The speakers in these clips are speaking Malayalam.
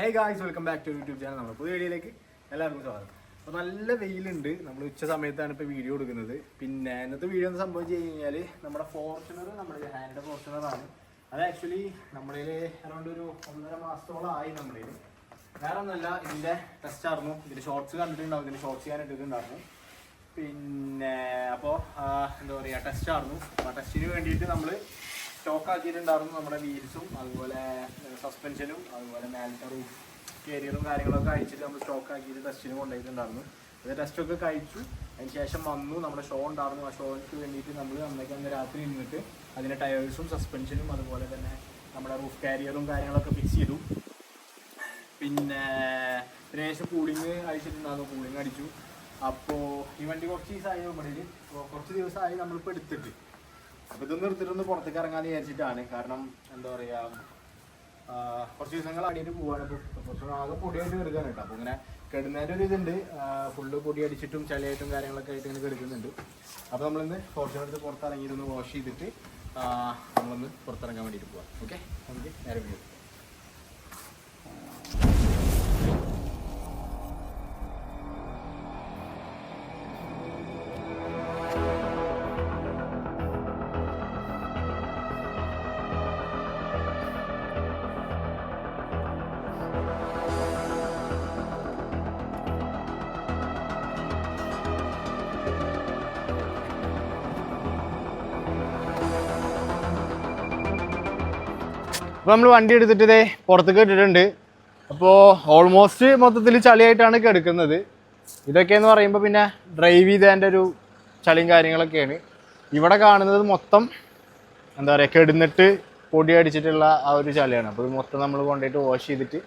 Hey guys welcome back to YouTube channel നമ്മുടെ പുതിയ വീഡിയോയിലേക്ക് എല്ലാവർക്കും സ്വാഗതം. അപ്പോൾ നല്ല വെയിലുണ്ട്. നമ്മൾ ഉച്ച സമയത്താണ് ഇപ്പോൾ വീഡിയോ എടുക്കുന്നത്. പിന്നെ ഇന്നത്തെ വീഡിയോ എന്ന് സംഭവിച്ചു കഴിഞ്ഞാൽ നമ്മുടെ ഫോർച്യൂണർ നമ്മുടെ ഹാൻഡ് ഫോർച്യൂണറാണ് അത് ആക്ച്വലി നമ്മളിൽ അറൗണ്ട് ഒരു ഒന്നര മാസത്തോളം ആയി നമ്മുടെ വേറെ ഒന്നല്ല ഇതിന്റെ ടെസ്റ്റ് ആയിരുന്നു. ഇതിന്റെ ഷോർട്സ് കണ്ടിട്ടുണ്ടാവും. ഇതിന്റെ ഷോർട്സ് ഞാൻ ഇട്ടിട്ടുണ്ടായിരുന്നു. പിന്നെ അപ്പോൾ എന്താ പറയുക ടെസ്റ്റ് ആയിരുന്നു. ആ ടെസ്റ്റിന് വേണ്ടിയിട്ട് നമ്മൾ സ്റ്റോക്ക് ആക്കിയിട്ടുണ്ടായിരുന്നു നമ്മുടെ വീൽസും അതുപോലെ സസ്പെൻഷനും അതുപോലെ മേലത്തെ റൂഫ് കേരിയറും കാര്യങ്ങളൊക്കെ അയച്ചിട്ട് നമ്മൾ സ്റ്റോക്ക് ആക്കിയിട്ട് ടെസ്റ്റിന് കൊണ്ടുപോയിട്ടുണ്ടായിരുന്നു. അത് ടെസ്റ്റൊക്കെ കഴിച്ചു. അതിന് ശേഷം വന്നു. നമ്മുടെ ഷോ ഉണ്ടായിരുന്നു. ആ ഷോയ്ക്ക് വേണ്ടിയിട്ട് നമ്മൾ അന്നേക്ക് അന്ന് രാത്രി നിന്നിട്ട് അതിന്റെ ടയേഴ്സും സസ്പെൻഷനും അതുപോലെ തന്നെ നമ്മുടെ റൂഫ് കാരിയറും കാര്യങ്ങളൊക്കെ ഫിക്സ് ചെയ്തു. പിന്നെ ഇതിന് ശേഷം കൂളിങ് അടിച്ചിട്ടുണ്ടായിരുന്നു കൂളിങ് അടിച്ചു. അപ്പോൾ ഈ വണ്ടി കുറച്ച് ദിവസമായി നമ്മുടെ കുറച്ച് ദിവസമായി നമ്മളിപ്പോൾ എടുത്തിട്ട്. അപ്പോൾ ഇതൊന്നും എടുത്തിട്ടൊന്ന് പുറത്തേക്ക് ഇറങ്ങാന്ന് വിചാരിച്ചിട്ടാണ്. കാരണം എന്താ പറയുക കുറച്ച് ദിവസങ്ങൾ അടിയിട്ട് പോവാണ്. കുറച്ച് ആകെ പൊടിയായിട്ട് കിടക്കാൻ കേട്ടോ. അപ്പോൾ ഇങ്ങനെ കിടന്നതിന്റെ ഒരു ഇതുണ്ട്. ഫുള്ള് പൊടി അടിച്ചിട്ടും ചളിയായിട്ടും കാര്യങ്ങളൊക്കെ ആയിട്ട് ഇങ്ങനെ കിടക്കുന്നുണ്ട്. അപ്പോൾ നമ്മളിന്ന് ഫോർച്യൂൺ എടുത്ത് പുറത്തിറങ്ങിയിട്ടൊന്ന് വാഷ് ചെയ്തിട്ട് നമ്മളൊന്ന് പുറത്തിറങ്ങാൻ വേണ്ടിയിട്ട് പോവാം. ഓക്കെ നമുക്ക് നേരെ വീഡിയോ അപ്പോൾ നമ്മൾ വണ്ടി എടുത്തിട്ട് ഇതേ പുറത്തേക്ക് ഇട്ടിട്ടുണ്ട്. അപ്പോൾ ഓൾമോസ്റ്റ് മൊത്തത്തിൽ ചളിയായിട്ടാണ് കിടക്കുന്നത്. ഇതൊക്കെയെന്ന് പറയുമ്പോൾ പിന്നെ ഡ്രൈവ് ചെയ്തതിന്റെ ഒരു ചളിയും കാര്യങ്ങളൊക്കെയാണ്. ഇവിടെ കാണുന്നത് മൊത്തം എന്താ പറയുക കെടുന്നിട്ട് പൊടി അടിച്ചിട്ടുള്ള ആ ഒരു ചളിയാണ്. അപ്പോൾ മൊത്തം നമ്മൾ കൊണ്ടുപോയിട്ട് വാഷ് ചെയ്തിട്ട്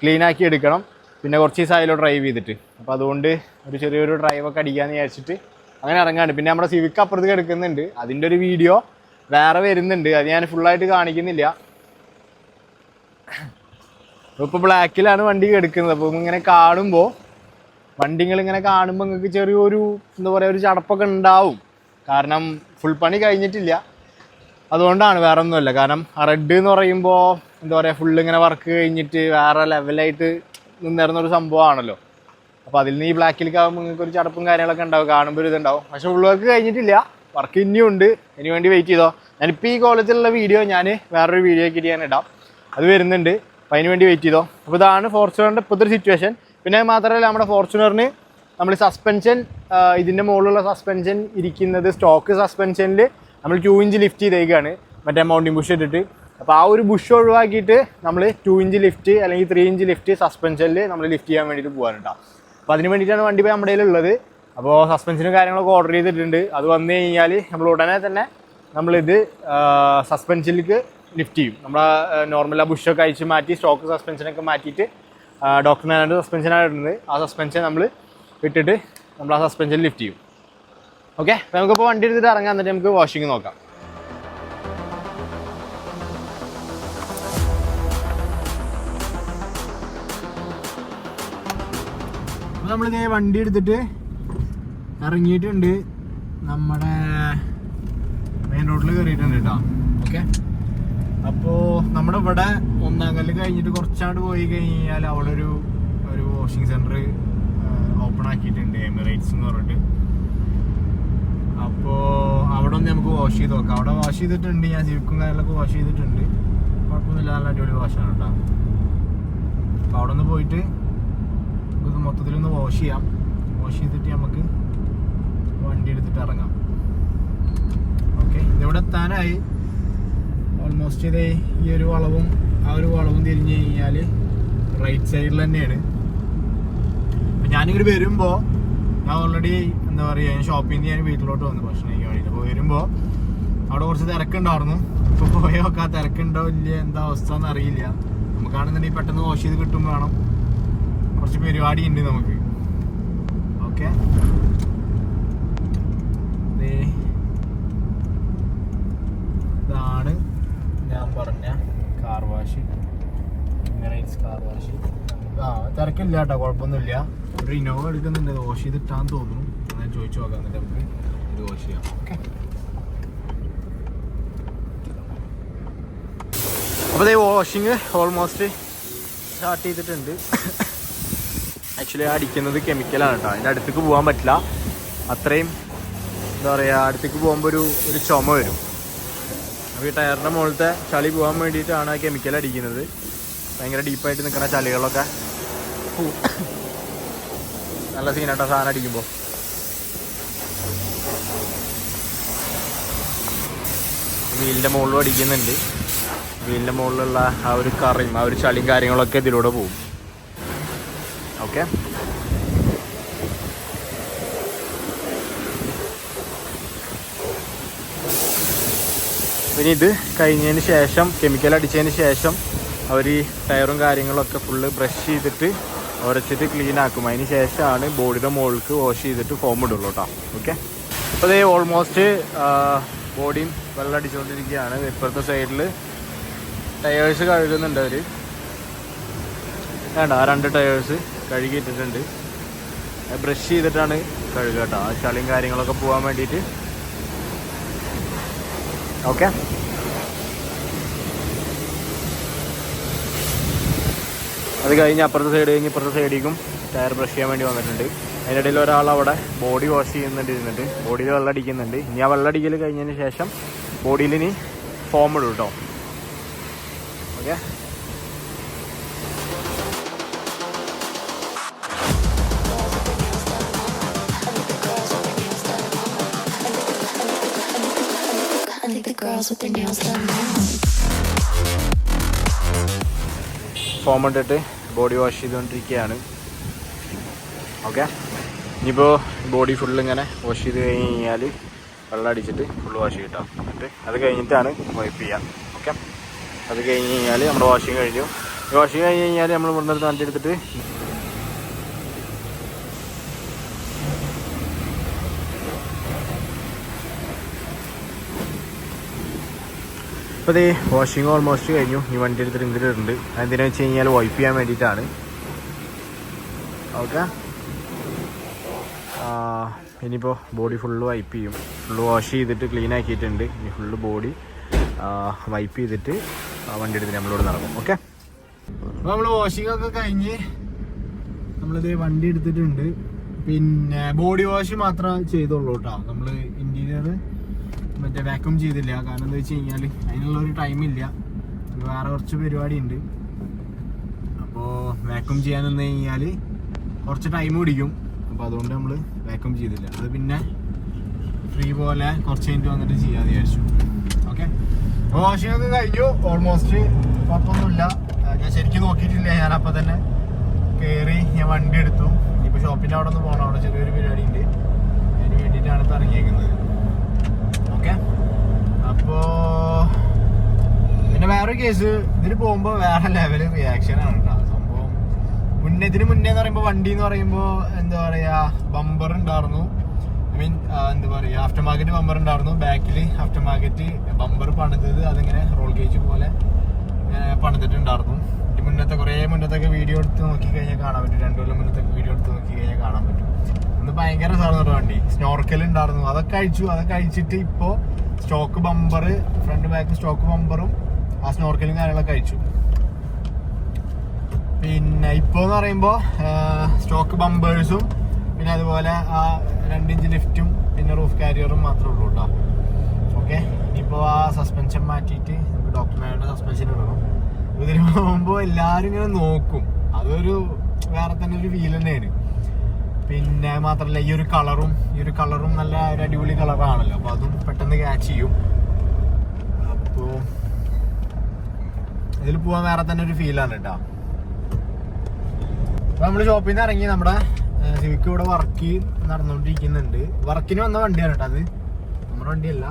ക്ലീൻ ആക്കി എടുക്കണം. പിന്നെ കുറച്ച് ദിവസം ഡ്രൈവ് ചെയ്തിട്ട്. അപ്പോൾ അതുകൊണ്ട് ഒരു ചെറിയൊരു ഡ്രൈവൊക്കെ അടിക്കാമെന്ന് വിചാരിച്ചിട്ട് അങ്ങനെ ഇറങ്ങാണ്. പിന്നെ നമ്മുടെ സിവിക്ക് അപ്പുറത്ത് കിടക്കുന്നുണ്ട് അതിന്റെ ഒരു വീഡിയോ വേറെ വരുന്നുണ്ട്. അത് ഞാൻ ഫുള്ളായിട്ട് കാണിക്കുന്നില്ല. ഇപ്പോൾ ബ്ലാക്കിലാണ് വണ്ടി എടുക്കുന്നത്. അപ്പോൾ ഇങ്ങനെ കാണുമ്പോൾ വണ്ടികൾ ഇങ്ങനെ കാണുമ്പോൾ നിങ്ങൾക്ക് ചെറിയൊരു എന്താ പറയുക ഒരു ചടപ്പൊക്കെ ഉണ്ടാവും. കാരണം ഫുൾ പണി കഴിഞ്ഞിട്ടില്ല. അതുകൊണ്ടാണ് വേറെ ഒന്നുമല്ല കാരണം റെഡ് എന്ന് പറയുമ്പോൾ എന്താ പറയുക ഫുള്ള് ഇങ്ങനെ വർക്ക് കഴിഞ്ഞിട്ട് വേറെ ലെവലായിട്ട് നിന്നിരുന്ന ഒരു സംഭവമാണല്ലോ. അപ്പോൾ അതിൽ നിന്ന് ഈ ബ്ലാക്കിലേക്ക് നിങ്ങൾക്ക് ഒരു ചടപ്പും കാര്യങ്ങളൊക്കെ ഉണ്ടാവും. കാണുമ്പോൾ ഒരു ഇതുണ്ടാവും. പക്ഷേ ഫുൾ വർക്ക് കഴിഞ്ഞിട്ടില്ല. വർക്ക് ഇനിയും ഉണ്ട് ഇനി വേണ്ടി വെയിറ്റ് ചെയ്തോ. ഞാനിപ്പോൾ ഈ കോളേജിലുള്ള വീഡിയോ ഞാൻ വേറൊരു വീഡിയോ ആക്കിയിട്ട് ഇടാം. അത് വരുന്നുണ്ട്. അപ്പോൾ അതിന് വേണ്ടി വെയിറ്റ് ചെയ്തോ. അപ്പോൾ ഇതാണ് ഫോർച്യൂണറിന്റെ ഇപ്പോഴത്തെ സിറ്റുവേഷൻ പിന്നെ മാത്രമല്ല നമ്മുടെ ഫോർച്യൂണറിന് നമ്മൾ സസ്പെൻഷൻ ഇതിന്റെ മുകളിലുള്ള സസ്പെൻഷൻ ഇരിക്കുന്നത് സ്റ്റോക്ക് സസ്പെൻഷനിൽ നമ്മൾ ടു ഇഞ്ച് ലിഫ്റ്റ് ചെയ്തേക്കാണ്. മറ്റേ മൗണ്ടിങ് ബുഷ് ഇട്ടിട്ട്. അപ്പോൾ ആ ഒരു ബുഷ് ഒഴിവാക്കിയിട്ട് നമ്മൾ ടു ഇഞ്ച് ലിഫ്റ്റ് അല്ലെങ്കിൽ ത്രീ ഇഞ്ച് ലിഫ്റ്റ് സസ്പെൻഷനിൽ നമ്മൾ ലിഫ്റ്റ് ചെയ്യാൻ വേണ്ടിയിട്ട് പോകാൻ കേട്ടോ അപ്പോൾ അതിന് വേണ്ടിയിട്ടാണ് വണ്ടി ഇപ്പോൾ നമ്മുടെ കയ്യിലുള്ളത്. അപ്പോൾ സസ്പെൻഷനും കാര്യങ്ങളൊക്കെ ഓർഡർ ചെയ്തിട്ടുണ്ട്. അത് വന്നു കഴിഞ്ഞാൽ നമ്മൾ ഉടനെ തന്നെ നമ്മളിത് സസ്പെൻഷനിലേക്ക് ലിഫ്റ്റ് ചെയ്യും നമ്മൾ നോർമൽ ആ ബുഷൊക്കെ അയച്ച് മാറ്റി സ്റ്റോക്ക് സസ്പെൻഷനൊക്കെ മാറ്റിയിട്ട് ഡോക്ടർ നാരായണ സസ്പെൻഷനാണ് ഇടുന്നത്. ആ സസ്പെൻഷൻ നമ്മൾ ഇട്ടിട്ട് നമ്മൾ ആ സസ്പെൻഷൻ ലിഫ്റ്റ് ചെയ്യും. ഓക്കെ നമുക്കിപ്പോൾ വണ്ടി എടുത്തിട്ട് ഇറങ്ങാൻ എന്നിട്ട് നമുക്ക് വാഷിംഗ് നോക്കാം. നമ്മൾ നമ്മളിതേ വണ്ടി എടുത്തിട്ട് ഇറങ്ങിയിട്ടുണ്ട്. നമ്മുടെ മെയിൻ റോഡിൽ കയറിയിട്ടുണ്ട് കേട്ടോ. ഓക്കെ അപ്പോൾ നമ്മുടെ ഇവിടെ ഒന്നാം കല്ല് കഴിഞ്ഞിട്ട് കുറച്ചാണ്ട് പോയി കഴിഞ്ഞാൽ അവിടെ ഒരു ഒരു വാഷിംഗ് സെന്റർ ഓപ്പൺ ആക്കിയിട്ടുണ്ട് എമിറേറ്റ്സ് എന്ന് പറഞ്ഞിട്ട്. അപ്പോ അവിടെ ഒന്ന് നമുക്ക് വാഷ് ചെയ്ത് നോക്കാം. അവിടെ വാഷ് ചെയ്തിട്ടുണ്ട് ഞാൻ സിവിക്കും കാര്യങ്ങളൊക്കെ വാഷ് ചെയ്തിട്ടുണ്ട്. കുഴപ്പമൊന്നുമില്ല നല്ല അടിപൊളി വാഷാണ് കേട്ടോ. അപ്പോൾ അവിടെ ഒന്ന് പോയിട്ട് നമുക്ക് മൊത്തത്തിലൊന്ന് വാഷ് ചെയ്യാം. വാഷ് ചെയ്തിട്ട് നമുക്ക് വണ്ടി എടുത്തിട്ട് ഇറങ്ങാം. ഓക്കെ ഇതിവിടെ എത്താനായി ഓൾമോസ്റ്റ് ഇതേ ഈ ഒരു വളവും ആ ഒരു വളവും തിരിഞ്ഞു കഴിഞ്ഞാൽ റൈറ്റ് സൈഡിൽ തന്നെയാണ്. അപ്പം ഞാനിങ്ങനെ വരുമ്പോൾ ഞാൻ ഓൾറെഡി എന്താ പറയുക ഞാൻ ഷോപ്പിൽ നിന്ന് ഞാൻ വീട്ടിലോട്ട് വന്നു ഭക്ഷണം കഴിക്കാൻ വേണ്ടിയിട്ട് അപ്പോൾ വരുമ്പോൾ അവിടെ കുറച്ച് തിരക്കുണ്ടായിരുന്നു. ഇപ്പോൾ പോയി നോക്കാം ആ തിരക്കുണ്ടോ ഇല്ല എന്താ അവസ്ഥ എന്ന് അറിയില്ല. നമുക്കാണെന്നുണ്ടെങ്കിൽ പെട്ടെന്ന് വാഷ് ചെയ്ത് കിട്ടുമ്പോൾ വേണം. കുറച്ച് പരിപാടി ഉണ്ട് നമുക്ക്. ഓക്കെ. ഇതാണ് ഞാൻ പറഞ്ഞ കാർ വാഷ് ഇങ്ങനെ കാർ വാഷ് ആ തിരക്കില്ല കേട്ടോ കുഴപ്പമൊന്നുമില്ല. ഒരു ഇനോവ എടുക്കുന്നുണ്ട്. വാഷ് ചെയ്തിട്ടാന്ന് തോന്നുന്നു. ഞാൻ ചോദിച്ചു നോക്കാം എന്നിട്ട് നമുക്ക് ഇത് വാഷ് ചെയ്യാം. ഓക്കെ അപ്പോൾ ഈ വാഷിങ് ഓൾമോസ്റ്റ് സ്റ്റാർട്ട് ചെയ്തിട്ടുണ്ട്. ആക്ച്വലി അടിക്കുന്നത് കെമിക്കലാണ് കേട്ടോ അതിന്റെ അടുത്തേക്ക് പോകാൻ പറ്റില്ല. അത്രയും എന്താ പറയുക അടുത്തേക്ക് പോകുമ്പോൾ ഒരു ഒരു ചുമ വരും. ഈ ടയറിന്റെ മുകളിലത്തെ ചളി പോകാൻ വേണ്ടിയിട്ടാണ് ആ കെമിക്കൽ അടിക്കുന്നത്. ഭയങ്കര ഡീപ്പായിട്ട് നിൽക്കുന്ന ചളികളൊക്കെ. നല്ല സീനാട്ടോ സാധനം അടിക്കുമ്പോൾ വീലിന്റെ മുകളിലും അടിക്കുന്നുണ്ട്. വീലിന്റെ മുകളിലുള്ള ആ ഒരു കറിയും ആ ഒരു ചളിയും കാര്യങ്ങളൊക്കെ ഇതിലൂടെ പോകും. ഓക്കെ പിന്നെ ഇത് കഴിഞ്ഞതിന് ശേഷം കെമിക്കൽ അടിച്ചതിന് ശേഷം അവർ ഈ ടയറും കാര്യങ്ങളൊക്കെ ഫുള്ള് ബ്രഷ് ചെയ്തിട്ട് ഉരച്ചിട്ട് ക്ലീൻ ആക്കും. അതിന് ശേഷമാണ് ബോഡിയുടെ മുകൾക്ക് വാഷ് ചെയ്തിട്ട് ഫോം ഇടുള്ളൂ കേട്ടോ ഓക്കെ അപ്പോൾ ഇത് ഓൾമോസ്റ്റ് ബോഡിയും വെള്ളം അടിച്ചുകൊണ്ടിരിക്കുകയാണ് ഇപ്പുറത്തെ സൈഡിൽ ടയേഴ്സ് കഴുകുന്നുണ്ട് അവർ വേണ്ട ആ രണ്ട് ടയേഴ്സ് കഴുകിയിട്ടിട്ടുണ്ട്. ബ്രഷ് ചെയ്തിട്ടാണ് കഴുകുക കേട്ടോ ആ ചളിയും കാര്യങ്ങളൊക്കെ പോകാൻ വേണ്ടിയിട്ട് ഓക്കെ അത് കഴിഞ്ഞ് അപ്പുറത്തെ സൈഡ് കഴിഞ്ഞ് ഇപ്പുറത്തെ സൈഡിലേക്കും ടയർ ബ്രഷ് ചെയ്യാൻ വേണ്ടി വന്നിട്ടുണ്ട്. അതിനിടയിൽ ഒരാൾ അവിടെ ബോഡി വാഷ് ചെയ്യുന്നുണ്ട് ഇരുന്നിട്ട്. ബോഡിയിൽ വെള്ളം അടിക്കുന്നുണ്ട്. ഇനി ആ വെള്ളം അടിക്കൽ കഴിഞ്ഞതിന് ശേഷം ബോഡിയിൽ ഇനി ഫോം ഇടും കേട്ടോ ഓക്കെ ഫോം ഇട്ടിട്ട് ബോഡി വാഷ് ചെയ്തുകൊണ്ടിരിക്കുകയാണ് ഓക്കെ ഇനിയിപ്പോൾ ബോഡി ഫുള്ള് ഇങ്ങനെ വാഷ് ചെയ്ത് കഴിഞ്ഞ് കഴിഞ്ഞാൽ വെള്ളം അടിച്ചിട്ട് ഫുള്ള് വാഷ് ചെയ്യട്ടോ. എന്നിട്ട് അത് കഴിഞ്ഞിട്ടാണ് വൈപ്പ് ചെയ്യുക ഓക്കെ അത് കഴിഞ്ഞ് കഴിഞ്ഞാൽ നമ്മുടെ വാഷിങ് കഴിഞ്ഞു. വാഷിങ് കഴിഞ്ഞ് കഴിഞ്ഞാൽ നമ്മൾ ഇവിടുന്ന് വണ്ടി എടുത്തിട്ട് അപ്പോൾ വാഷിംഗ് ഓൾമോസ്റ്റ് കഴിഞ്ഞു. ഈ വണ്ടി എടുത്തിട്ട് ഇങ്ങോട്ടുണ്ട് അതെന്തിനാ വെച്ച് കഴിഞ്ഞാൽ വൈപ്പ് ചെയ്യാൻ വേണ്ടിയിട്ടാണ്. ഓക്കെ. ഇനിയിപ്പോൾ ബോഡി ഫുള്ള് വൈപ്പ് ചെയ്യും. ഫുള്ള് വാഷ് ചെയ്തിട്ട് ക്ലീൻ ആക്കിയിട്ടുണ്ട്. ഇനി ഫുള്ള് ബോഡി വൈപ്പ് ചെയ്തിട്ട് വണ്ടി എടുത്ത് നമ്മളോട് നടക്കും. ഓക്കെ. അപ്പോൾ നമ്മൾ വാഷിംഗ് ഒക്കെ കഴിഞ്ഞ് നമ്മളിത് വണ്ടി എടുത്തിട്ടുണ്ട്. പിന്നെ ബോഡി വാഷ് മാത്രമേ ചെയ്തുള്ളൂ കേട്ടോ. നമ്മൾ ഇന്റീരിയർ മറ്റേ വാക്യൂം ചെയ്തില്ല. കാരണം എന്താ വെച്ച് കഴിഞ്ഞാൽ അതിനുള്ള ഒരു ടൈമില്ല വേറെ കുറച്ച് പരിപാടി ഉണ്ട് അപ്പോൾ വാക്യൂം ചെയ്യാൻ നിന്ന് കഴിഞ്ഞാൽ കുറച്ച് ടൈം പിടിക്കും. അപ്പോൾ അതുകൊണ്ട് നമ്മൾ വാക്യൂം ചെയ്തില്ല. അത് പിന്നെ ഫ്രീ പോലെ കുറച്ച് കഴിഞ്ഞിട്ട് വന്നിട്ട് ചെയ്യാമെന്ന് വിചാരിച്ചു. ഓക്കെ വാഷിംഗ് ഒക്കെ കഴിഞ്ഞു. ഓൾമോസ്റ്റ് കുഴപ്പമൊന്നുമില്ല ഞാൻ ശരിക്കും നോക്കിയിട്ടില്ല. ഞാൻ അപ്പോൾ തന്നെ കയറി ഞാൻ വണ്ടി എടുത്തു. ഇപ്പോൾ ഷോപ്പിന്റെ അവിടെ ഒന്ന് പോകണം അവിടെ ചെറിയൊരു പരിപാടി ഉണ്ട് അതിന് വേണ്ടിയിട്ടാണ് ഇപ്പോൾ ഇറങ്ങിയേക്കുന്നത്. അപ്പോ പിന്നെ വേറൊരു കേസ് ഇതിന് പോകുമ്പോ വേറെ ലെവൽ റിയാക്ഷൻ ആണ് കേട്ടോ സംഭവം മുന്നേ ഇതിന് മുന്നേ എന്ന് പറയുമ്പോ വണ്ടി എന്ന് പറയുമ്പോ എന്താ പറയാ ബമ്പർ ഉണ്ടായിരുന്നു. ഐ മീൻ എന്താ പറയാ ആഫ്റ്റർ മാർക്കറ്റ് ബമ്പർ ഉണ്ടായിരുന്നു. ബാക്കിൽ ആഫ്റ്റർ മാർക്കറ്റ് ബമ്പർ പണിതത് അതിങ്ങനെ റോൾ കേജ് പോലെ പണിതിട്ടുണ്ടായിരുന്നു. മുന്നത്തെ കുറേ മുന്നത്തൊക്കെ വീഡിയോ എടുത്ത് നോക്കി കഴിഞ്ഞാൽ കാണാൻ പറ്റും. രണ്ടു കൊല്ലം മുന്നത്തെ വീഡിയോ എടുത്ത് നോക്കി കഴിഞ്ഞാൽ കാണാൻ പറ്റും. അന്ന് ഭയങ്കര സാധനം വണ്ടി. സ്നോർക്കൽ ഉണ്ടായിരുന്നു. അതൊക്കെ അഴിച്ചു അതൊക്കെ അഴിച്ചിട്ട് ഇപ്പോ stock bumper front back stock ബമ്പറും ആ സ്നോർക്കലും കാര്യങ്ങളൊക്കെ അയച്ചു പിന്നെ ഇപ്പോ എന്ന് പറയുമ്പോ സ്റ്റോക്ക് ബമ്പേഴ്സും പിന്നെ അതുപോലെ ആ രണ്ടിഞ്ച് ലിഫ്റ്റും പിന്നെ റൂഫ് കാരിയറും മാത്രമേ ഉള്ളൂ കേട്ടോ ഓക്കെ ഇനിയിപ്പോൾ ആ സസ്പെൻഷൻ മാറ്റിയിട്ട് നമുക്ക് ഡോക്ടർമാരുടെ സസ്പെൻഷൻ ഇടണം. ഇതിന് പോകുമ്പോൾ എല്ലാവരും ഇങ്ങനെ നോക്കും. അതൊരു വേറെ തന്നെ ഒരു ഫീൽ തന്നെയാണ്. പിന്നെ മാത്രമല്ല ഈ ഒരു കളറും ഈ ഒരു കളറും നല്ല ഒരു അടിപൊളി കളറാണല്ലോ. അപ്പൊ അതും പെട്ടെന്ന് ക്യാച്ച് ചെയ്യും. അപ്പോ ഇതിൽ പോവാൻ വേറെ തന്നെ ഒരു ഫീലാണ് കേട്ടോ അപ്പൊ നമ്മൾ ഷോപ്പിൽ നിന്ന് ഇറങ്ങി നമ്മുടെ സിവിക്ക് ഇവിടെ വർക്ക് നടന്നുകൊണ്ടിരിക്കുന്നുണ്ട് വർക്കിന് വന്ന വണ്ടിയാണ് കേട്ടോ അത്. നമ്മുടെ വണ്ടിയല്ല.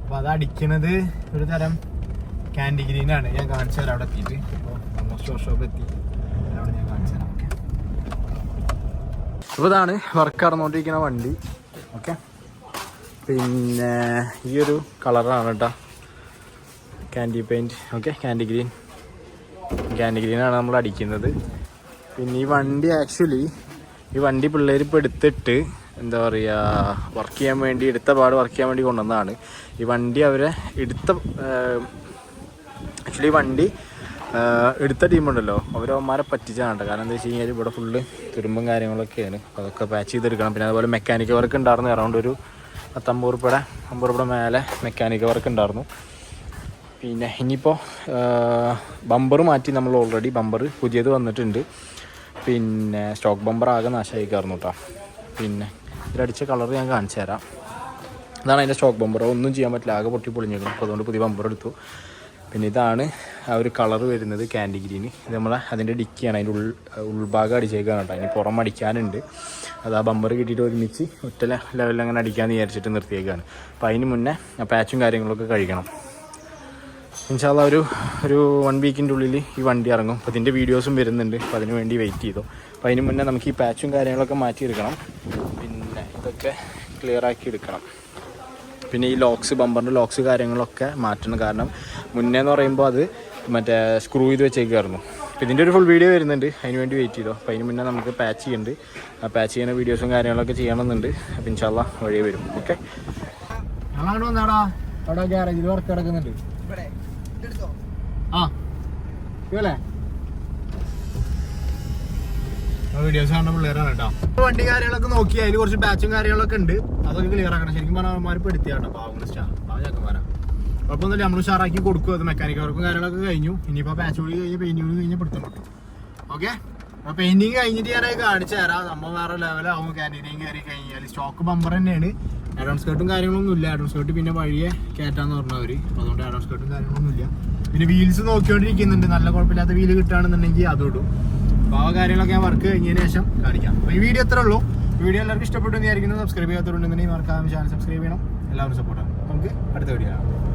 അപ്പൊ അത് അടിക്കണത് ഒരു തരം കാൻഡി ഗ്രീനാണ് ഞാൻ കാണിച്ചു തരാം അവിടെ എത്തിയിട്ട്. അപ്പോൾ ഓൾമോസ്റ്റ് ഷോപ്പ് എത്തി അവിടെ ഞാൻ കാണിച്ചു തരാം ഓക്കെ അപ്പോൾ ഇതാണ് വർക്ക് നടന്നുകൊണ്ടിരിക്കുന്ന വണ്ടി. ഓക്കെ പിന്നെ ഈ ഒരു കളറാണ് കേട്ടോ candy paint okay candy green candy ഗ്രീനാണ് നമ്മൾ അടിക്കുന്നത്. പിന്നെ ഈ വണ്ടി ആക്ച്വലി ഈ വണ്ടി പിള്ളേർ ഇപ്പോൾ എടുത്തിട്ട് എന്താ പറയുക വർക്ക് ചെയ്യാൻ വേണ്ടി എടുത്ത പാട് വർക്ക് ചെയ്യാൻ വേണ്ടി കൊണ്ടുവന്നതാണ്. ഈ വണ്ടി അവരെ എടുത്ത ആക്ച്വലി വണ്ടി എടുത്ത ടീമുണ്ടല്ലോ. അവരവന്മാരെ പറ്റിച്ചാണ് കാരണം എന്താ വെച്ച് കഴിഞ്ഞാൽ ഇവിടെ ഫുള്ള് തുരുമ്പും കാര്യങ്ങളൊക്കെയാണ്. അതൊക്കെ പാച്ച് ചെയ്തെടുക്കണം. പിന്നെ അതുപോലെ മെക്കാനിക്ക് വർക്ക് ഉണ്ടായിരുന്നു. അറൗണ്ട് ഒരു പത്തമ്പത് പട അമ്പത് പട മേലെ മെക്കാനിക്ക് വർക്ക് ഉണ്ടായിരുന്നു. പിന്നെ ഇനിയിപ്പോൾ ബമ്പർ മാറ്റി നമ്മൾ ഓൾറെഡി ബമ്പർ പുതിയത് വന്നിട്ടുണ്ട്. പിന്നെ സ്റ്റോക്ക് ബമ്പർ ആകെ നാശമായിക്കായിരുന്നു കേട്ടോ പിന്നെ ഇതിലടിച്ച കളർ ഞാൻ കാണിച്ചു തരാം ഇതാണ് അതിന്റെ സ്റ്റോക്ക് ബമ്പർ ഒന്നും ചെയ്യാൻ പറ്റില്ല. ആകെ പൊട്ടി പൊളിഞ്ഞിരുന്നു അപ്പോൾ അതുകൊണ്ട് പുതിയ ബമ്പർ എടുത്തു. പിന്നെ ഇതാണ് ആ ഒരു കളർ വരുന്നത് ക്യാൻഡി ഗ്രീന് ഇത് നമ്മൾ അതിന്റെ ഡിക്കിയാണ് അതിന്റെ ഉൾ ഉൾഭാഗം അടിച്ചേക്കാണ് കേട്ടോ. അതിന് പുറം അടിക്കാനുണ്ട്. അത് ആ ബമ്പർ കിട്ടിയിട്ട് ഒരുമിച്ച് ഒറ്റ ലെവലിൽ അങ്ങനെ അടിക്കാമെന്ന് വിചാരിച്ചിട്ട് നിർത്തിയേക്കാണ്. അപ്പോൾ അതിന് മുന്നേ ആ പാച്ചും കാര്യങ്ങളൊക്കെ കഴിക്കണം. ഇൻഷാല്ല ഒരു ഒരു വൺ വീക്കിന്റെ ഉള്ളിൽ ഈ വണ്ടി ഇറങ്ങും. അപ്പോൾ ഇതിന്റെ വീഡിയോസും വരുന്നുണ്ട്. അപ്പോൾ അതിന് വേണ്ടി വെയിറ്റ് ചെയ്തു. അപ്പോൾ അതിന് മുന്നേ നമുക്ക് ഈ പാച്ചും കാര്യങ്ങളൊക്കെ മാറ്റിയെടുക്കണം പിന്നെ ഇതൊക്കെ ക്ലിയർ ആക്കി എടുക്കണം. പിന്നെ ഈ ലോക്സ് ബമ്പറിന്റെ ലോക്സ് കാര്യങ്ങളൊക്കെ മാറ്റണം. കാരണം മുന്നേ എന്ന് പറയുമ്പോൾ അത് മറ്റേ സ്ക്രൂ ചെയ്ത് വെച്ചേക്കായിരുന്നു അപ്പോൾ ഇതിന്റെ ഒരു ഫുൾ വീഡിയോ വരുന്നുണ്ട്. അതിന് വേണ്ടി വെയിറ്റ് ചെയ്തോ. അപ്പോൾ അതിന് മുന്നേ നമുക്ക് പാച്ച് ചെയ്യുന്നുണ്ട് ആ പാച്ച് ചെയ്യുന്ന വീഡിയോസും കാര്യങ്ങളൊക്കെ ചെയ്യണമെന്നുണ്ട്. അപ്പോൾ ഇൻഷാല്ല വഴിയേ വരും. ഓക്കെ ഞങ്ങളങ്ങോട്ട് വന്നാടാ. അവിടെ ഗ്യാരേജിൽ വർക്ക് കിടക്കുന്നുണ്ട് ആ. വീഡിയോസ് കാണുന്ന പിള്ളേരാണ് കേട്ടോ. വണ്ടി കാര്യങ്ങളൊക്കെ നോക്കി അതിൽ കുറച്ച് ബാച്ചും കാര്യങ്ങളൊക്കെ ഉണ്ട്. അതൊക്കെ ക്ലിയർ ആക്കണം. ശരിക്കും പറഞ്ഞാൽ അവന്മാർ പെടുത്തിയാണ് പാവങ്ങൾ സ്റ്റാ പാവം ചക്കന്മാരാ. കുഴപ്പമൊന്നുമില്ല. നമ്മൾ ഉഷാറാക്കി കൊടുക്കും അത് മെക്കാനിക് വർക്കും കാര്യങ്ങളൊക്കെ കഴിഞ്ഞു. ഇനിയിപ്പോൾ പാച്ച് കൂടി കഴിഞ്ഞ് പെയിന്റിംഗ് കൂടി കഴിഞ്ഞ് പിടുത്തം കിട്ടും ഓക്കെ അപ്പോൾ പെയിന്റിങ് കഴിഞ്ഞിട്ട് ഞാനത് കാണിച്ചു തരാം. നമ്മൾ വേറെ ലെവലാവും ക്യാന്റീനിങ് കയറി കഴിഞ്ഞാൽ സ്റ്റോക്ക് ബമ്പർ തന്നെയാണ്. അഡ്വാൻസ് സ്കേർട്ടും കാര്യങ്ങളൊന്നും ഇല്ല. അഡ്വാൻസ് സ്കേർട്ട് പിന്നെ വഴിയെ കയറ്റാന്ന് പറഞ്ഞവർ അതുകൊണ്ട് അഡ്വാൻസ് സ്കേർട്ടും കാര്യങ്ങളൊന്നും ഇല്ല. പിന്നെ വീൽസ് നോക്കിക്കൊണ്ടിരിക്കുന്നുണ്ട്. നല്ല കുഴപ്പമില്ലാത്ത വീൽ കിട്ടുകയാണെന്നുണ്ടെങ്കിൽ അതോടും. അപ്പോൾ ആ കാര്യങ്ങളൊക്കെ ഞാൻ വർക്ക് കഴിഞ്ഞതിന് ശേഷം കാണിക്കാം. അപ്പോൾ ഈ വീഡിയോ എത്ര ഉള്ളൂ. വീഡിയോ എല്ലാവർക്കും ഇഷ്ടപ്പെട്ടു എന്ന് വിചാരിക്കുന്നു. സബ്സ്ക്രൈബ് ചെയ്യാത്തവരുണ്ടെന്നുണ്ടെങ്കിൽ മറക്കാതെ ചാനൽ സബ്സ്ക്രൈബ് ചെയ്യണം. എല്ലാവരും സപ്പോർട്ടാണ് നമുക്ക് അടുത്ത വീഡിയോ കാണാം.